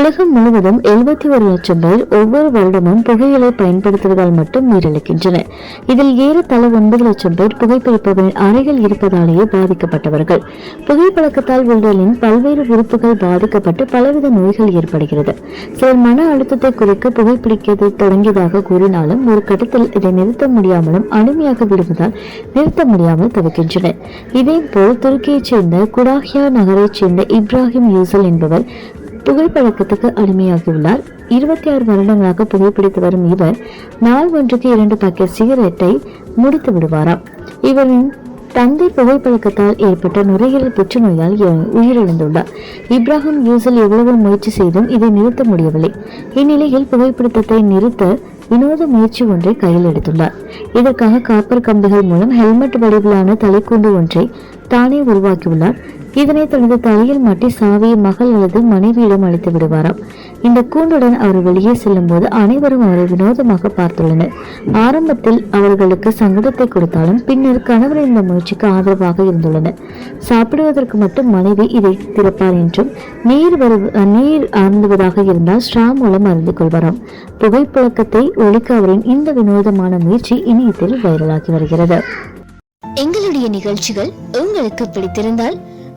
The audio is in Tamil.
உலகம் முழுவதும் எழுபத்தி ஒரு லட்சம் பேர் ஒவ்வொரு வருடமும் புகையிலை பயன்படுத்துவதால் மட்டும் உயிரிழக்கின்றனர் இதில் ஏறத்தாழ ஒன்பது லட்சம் பேர் புகைப்பிடிப்பவரின் அறைகள் இருப்பதாலேயே பாதிக்கப்பட்டவர்கள். புகைப்பழக்கத்தால் உடலின் பல்வேறு உறுப்புகள் பாதிக்கப்பட்டு பலவித நோய்கள் ஏற்படுகிறது. சிலர் மன அழுத்தத்தை குறைக்க புகைப்பிடிக்க தொடங்கியதாக கூறினாலும் ஒரு கட்டத்தில் இதை நிறுத்த முடியாமலும் அடிமையாக விடுவதால் நிறுத்த முடியாமல் தவிக்கின்றனர் இதேபோல் துருக்கியைச் சேர்ந்த குடாஹியா நகரைச் சேர்ந்த இப்ராஹிம் யூசல் என்பவர் புகைப்பழக்கத்துக்கு அடிமையாகியுள்ளார். இருபத்தி ஆறு வருடங்களாக புகைப்பிடித்து வரும் இவர் நாள் ஒன்றுக்கு இரண்டு பாக்கெட் சிகரெட்டை முடித்து விடுவாராம். இவரின் தந்தை புகைப்பழக்கத்தால் ஏற்பட்ட நுரையீரல் புற்றுநோயால் உயிரிழந்துள்ளார். இப்ராஹிம் யூசல் எவ்வளவு முயற்சி செய்தும் இதை நிறுத்த முடியவில்லை. இந்நிலையில் புகைப்பிடித்தத்தை நிறுத்த வினோத முயற்சி ஒன்றை கையில் எடுத்துள்ளார். இதற்காக காப்பர் கம்பிகள் மூலம் ஹெல்மெட் வடிவிலான தலைக்கூண்டு ஒன்றை தானே உருவாக்கியுள்ளார். இதனை தொடர்ந்து தலையில் மாட்டி சாவியை மகள் அல்லது மனைவியிடம் அளித்து விடுவாராம். இந்த கூண்டுடன் அவர் வெளியே செல்லும் போது அனைவரும் அவரை வினோதமாக பார்த்துள்ளனர். ஆரம்பத்தில் அவர்களுக்கு சங்கடத்தை கொடுத்தாலும் பின்னர் கணவர் இந்த முயற்சிக்கு ஆதரவாக இருந்துள்ளனர். சாப்பிடுவதற்கு மட்டும் மனைவி இதை திறப்பார் என்றும் நீர் வரு நீர் அருந்துவதாக இருந்தால் ஸ்ட்ரா மூலம் அறிந்து கொள்வாராம். புகைப்பழக்கத்தை ஒழிக்க அவரின் இந்த வினோதமான முயற்சி இணையத்தில் வைரலாகி வருகிறது. எங்களுடைய நிகழ்ச்சிகள் உங்களுக்கு பிடித்திருந்தால்